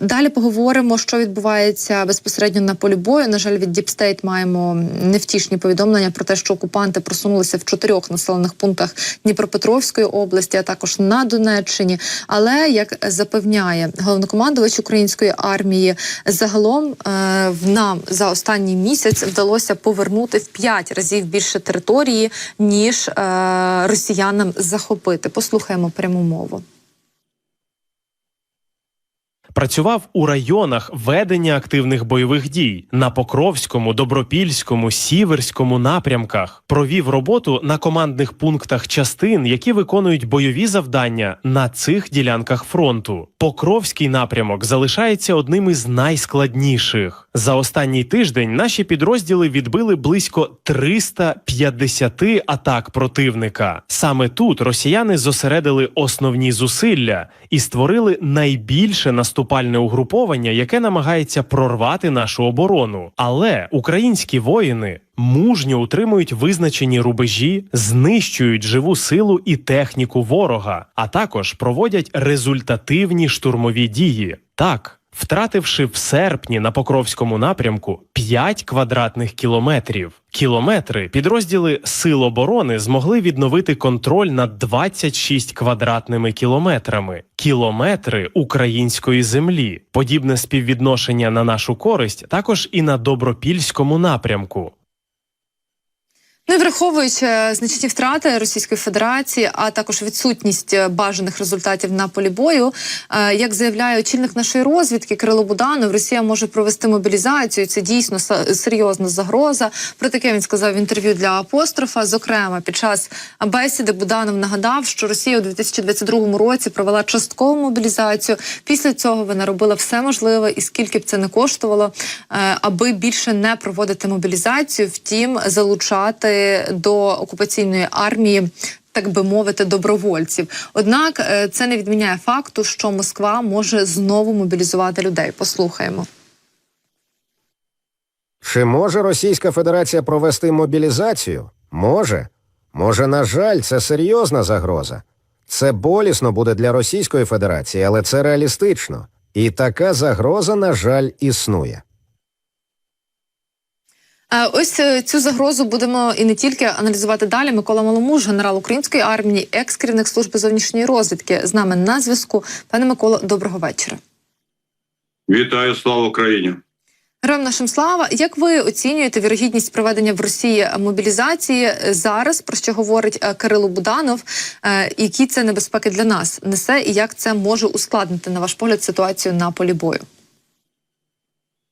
Далі поговоримо, що відбувається безпосередньо на полі бою. На жаль, від Діпстейт маємо невтішні повідомлення про те, що окупанти просунулися в чотирьох населених пунктах Дніпропетровської області, а також на Донеччині. Але як запевняє головнокомандувач української армії, загалом е, нам за останній місяць вдалося повернути в п'ять разів більше території ніж е, росіянам захопити. Послухаємо пряму мову. Працював у районах ведення активних бойових дій на Покровському, Добропільському, Сіверському напрямках. Провів роботу на командних пунктах частин, які виконують бойові завдання на цих ділянках фронту. Покровський напрямок залишається одним із найскладніших. За останній тиждень наші підрозділи відбили близько 350 атак противника. Саме тут росіяни зосередили основні зусилля і створили найбільше наступальне угруповання, яке намагається прорвати нашу оборону. Але українські воїни мужньо утримують визначені рубежі, знищують живу силу і техніку ворога, а також проводять результативні штурмові дії. Так. Втративши в серпні на Покровському напрямку 5 квадратних кілометрів. Кілометри підрозділи Сил оборони змогли відновити контроль над 26 квадратними кілометрами. Кілометри української землі. Подібне співвідношення на нашу користь також і на добропільському напрямку. Ну і враховуючи е, значні втрати Російської Федерації, а також відсутність е, бажаних результатів на полі бою, е, як заявляє очільник нашої розвідки Кирило Буданов, Росія може провести мобілізацію. Це дійсно серйозна загроза. Про таке він сказав в інтерв'ю для апострофа. Зокрема, під час бесіди Буданов нагадав, що Росія у 2022 році провела часткову мобілізацію. Після цього вона робила все можливе, і скільки б це не коштувало, аби більше не проводити мобілізацію, втім залучати до окупаційної армії. Так би мовити, добровольців. Однак е, це не відміняє факту, що Москва може знову мобілізувати людей. Послухаємо. Чи може Російська Федерація провести мобілізацію? Може. Може, на жаль, це серйозна загроза. Це болісно буде для Російської Федерації, але це реалістично. І така загроза, на жаль, існує. Ось е, цю загрозу будемо і не тільки аналізувати далі. Микола Маломуж, генерал української армії, екс-керівник служби зовнішньої розвідки, з нами на зв'язку. Пане Миколо, доброго вечора. Вітаю, слава Україні! Героям нашим слава. Як ви оцінюєте вірогідність проведення в Росії мобілізації зараз? Про що говорить е, Кирило Буданов? Е, Які це небезпеки для нас несе, і як це може ускладнити на ваш погляд ситуацію на полі бою?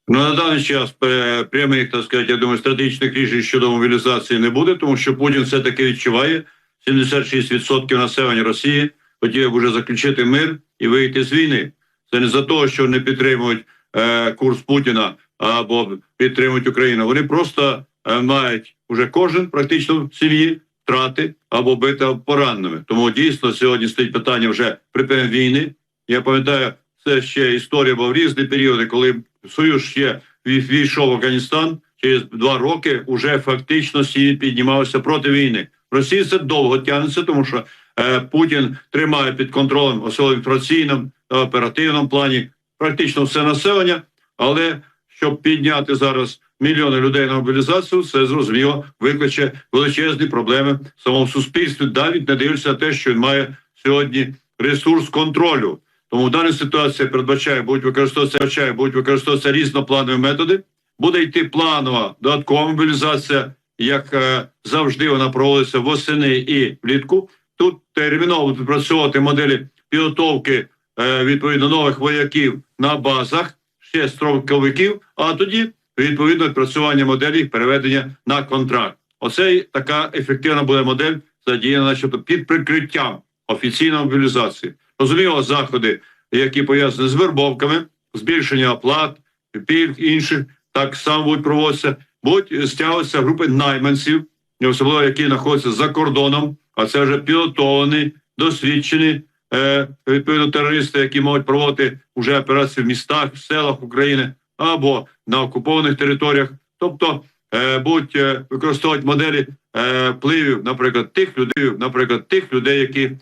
Ну на даний час е, прямих, так сказати, я думаю, стратегічних рішень щодо мобілізації не буде, тому що Путін все таки відчуває 76% населення Росії хотів вже заключити мир і вийти з війни. Це не за того, що не підтримують е, курс Путіна або підтримують Україну. Вони просто е, мають уже кожен практично в сім'ї втрати або бити пораненими. Тому дійсно сьогодні стоїть питання вже припинення війни. Я пам'ятаю, це ще історія була в різні періоди, коли Союз ще вій- війшов в Афганістан. Через два роки вже фактично всі піднімалися проти війни. В Росії це довго тягнеться, тому що е, Путін тримає під контролем, особливо в та оперативному плані, практично все населення. Але щоб підняти зараз мільйони людей на мобілізацію, це зрозуміло викличе величезні проблеми в самому суспільстві, навіть не дивлячись на те, що він має сьогодні ресурс контролю. Тому в даній ситуації передбачає, будуть використовуватися будуть використовуватися різнопланові методи. Буде йти планова додаткова мобілізація, як е, завжди вона проводиться восени і влітку. Тут терміново працювати моделі підготовки е, відповідно нових вояків на базах, ще строковиків, а тоді відповідно відпрацювання моделі переведення на контракт. Оце така ефективна буде модель задіяна, начебто під прикриттям офіційної мобілізації. Розуміло, заходи, які пов'язані з вербовками, збільшення оплат, пільг інших, так само будуть проводитися, будуть стягуватися групи найманців, особливо які знаходяться за кордоном, а це вже підготовлені, досвідчені е, відповідно терористи, які можуть проводити вже операції в містах, в селах України або на окупованих територіях, тобто е, будуть е, використовувати моделі е, наприклад, тих людей, наприклад, тих людей, які е,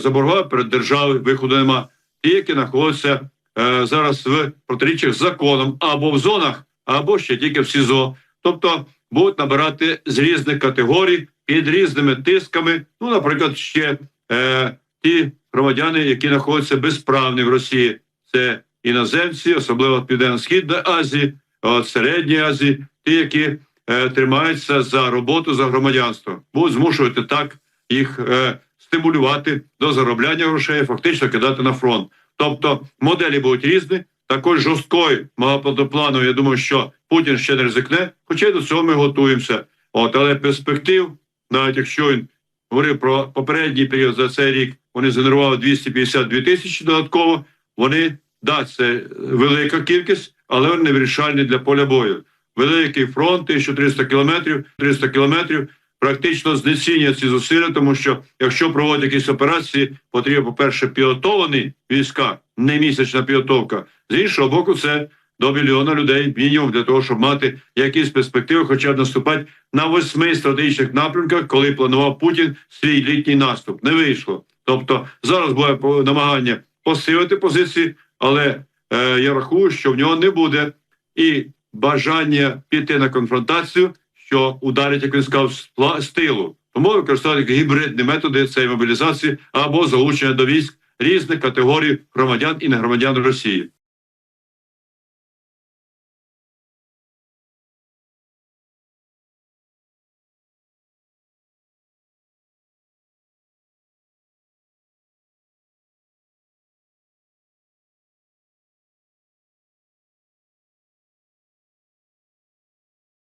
заборгували перед державою, виходу нема, ті, які знаходяться е, зараз в протиріччях з законом або в зонах, або ще тільки в СІЗО. Тобто будуть набирати з різних категорій під різними тисками. Ну, наприклад, ще е, ті громадяни, які знаходяться безправні в Росії, це іноземці, особливо Південно-Східній Азії, от, Середній Азії, ті, які е, тримаються за роботу за громадянство, будуть змушувати так їх е, стимулювати до заробляння грошей, фактично кидати на фронт. Тобто моделі будуть різні. Також жорсткої плану, я думаю, що Путін ще не ризикне, хоча й до цього ми готуємося. От, але перспектив, навіть якщо він говорив про попередній період за цей рік, вони згенерували 252 тисячі додатково. Вони да, це велика кількість, але вони не вирішальні для поля бою. Великий фронт, 1300 кілометрів, 300 кілометрів, практично знецінює ці зусилля, тому що якщо проводять якісь операції, потрібно, по-перше, підготовлені війська, не місячна підготовка. З іншого боку, це до мільйона людей мінімум для того, щоб мати якісь перспективи, хоча б наступати на восьми стратегічних напрямках, коли планував Путін свій літній наступ. Не вийшло. Тобто зараз буде намагання посилити позиції, але е, я рахую, що в нього не буде і бажання піти на конфронтацію, що ударить, як він сказав, з тилу. Тому використовують гібридні методи цієї мобілізації або залучення до військ різних категорій громадян і негромадян Росії.